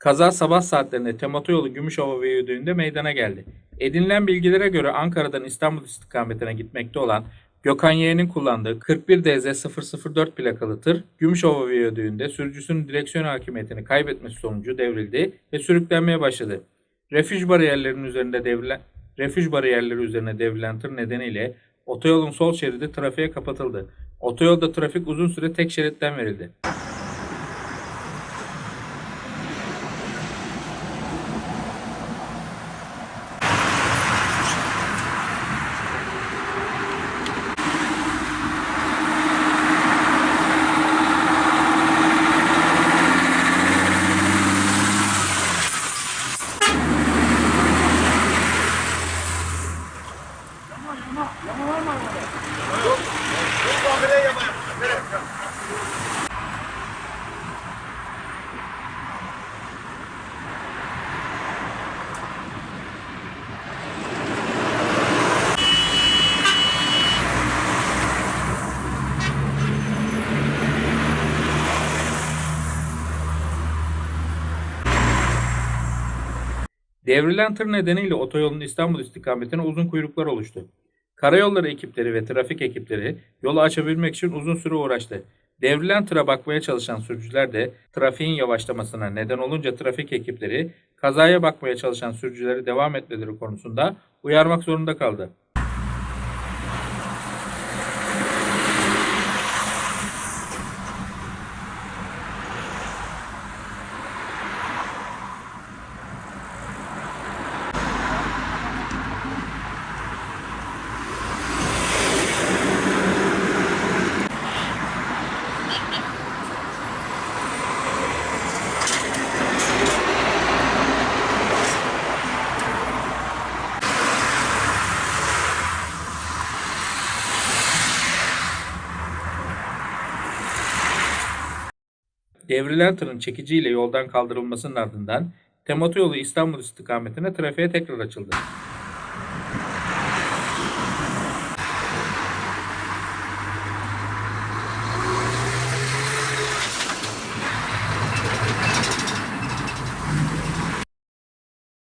Kaza sabah saatlerinde Tematoyolu Gümüşova Viyadüğü'nde meydana geldi. Edinilen bilgilere göre Ankara'dan İstanbul istikametine gitmekte olan Gökhan Yeğen'in kullandığı 41 DZ 004 plakalı tır Gümüşova Viyadüğü'nde sürücüsünün direksiyon hakimiyetini kaybetmesi sonucu devrildi ve sürüklenmeye başladı. Refüj bariyerlerinin üzerinde devrilen refüj bariyerleri üzerine devrilen tır nedeniyle otoyolun sol şeridi trafiğe kapatıldı. Otoyolda trafik uzun süre tek şeritten verildi. Devrilen tır nedeniyle otoyolun İstanbul istikametine uzun kuyruklar oluştu. Karayolları ekipleri ve trafik ekipleri yolu açabilmek için uzun süre uğraştı. Devrilen tıra bakmaya çalışan sürücüler de trafiğin yavaşlamasına neden olunca trafik ekipleri kazaya bakmaya çalışan sürücüleri devam etmeleri konusunda uyarmak zorunda kaldı. Devrilen tırın çekiciyle yoldan kaldırılmasının ardından Tematoyolu İstanbul istikametine trafiğe tekrar açıldı.